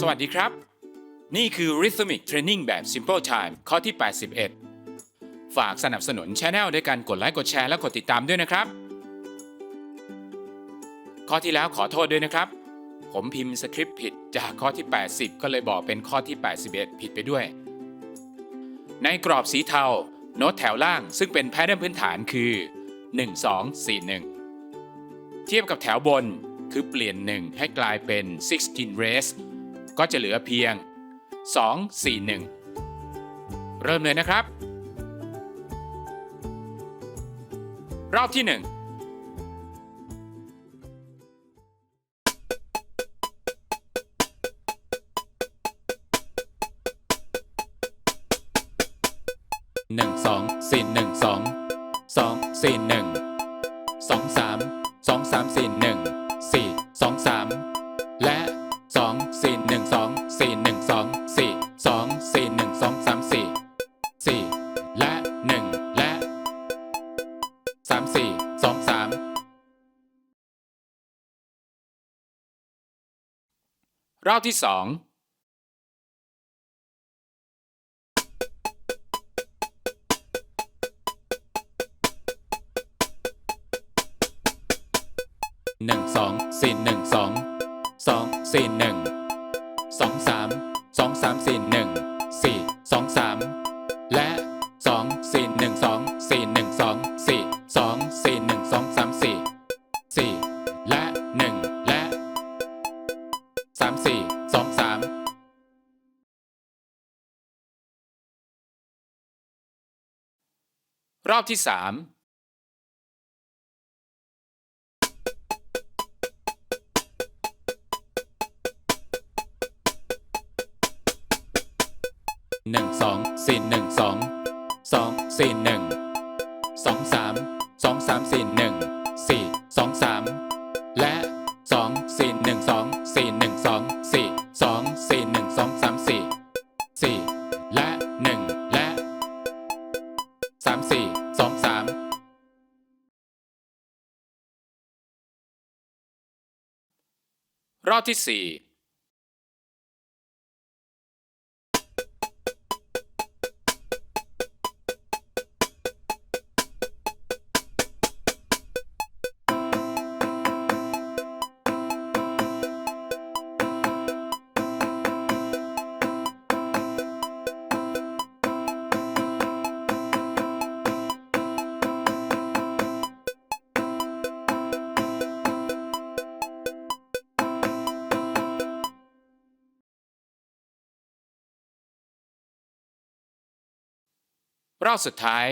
สวัสดีครับ นี่คือ Rhythmic Training แบบ Simple Time ข้อที่ 81 ฝากสนับสนุนช anel ด้วยการกดไลค์กดแชร์และกดติดตามด้วยนะครับ ข้อที่แล้วขอโทษด้วยนะครับ ผมพิมพ์สคริปต์ผิดจากข้อที่ 80 ก็เลยบอกเป็นข้อที่ 81 ผิดไปด้วย ในกรอบสีเทา โน้ตแถวล่างซึ่งเป็นแพทเทิร์นพื้นฐานคือ 1 2 4 1 เทียบกับแถวบนคือเปลี่ยน 1 ให้กลายเป็น 16 raise ก็จะเหลือเพียง 2 4 1 เริ่มเลยนะครับ รอบที่ 1หนึ่งสองสี่หนึ่งสองสองสี่หนึ่งสองสามสองสามสี่หนึ่งสี่ รอบที่สองหนึ่งสองสี่หนึ่งสองสองสี่หนึ่งสองสามสองสามสี่หนึ่งสี่สองสามและ รอบที่สามหนึ่งสองสี่หนึ่งสองสองสี่หนึ่ง สามสี่สองสามรอบที่สี่ รอบสุดท้าย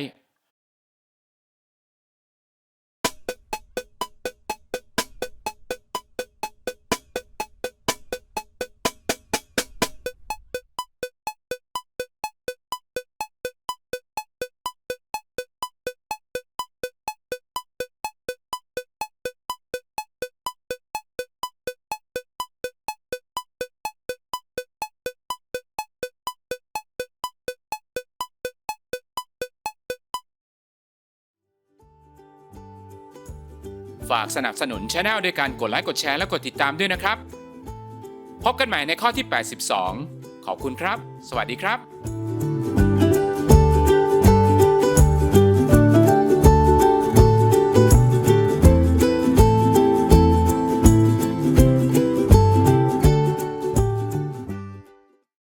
ฝากสนับสนุนช anel ด้วยการกดไลค์กดแชร์และกดติดตามด้วยนะครับ พบกันใหม่ในข้อที่ 82 ขอบคุณครับ สวัสดีครับ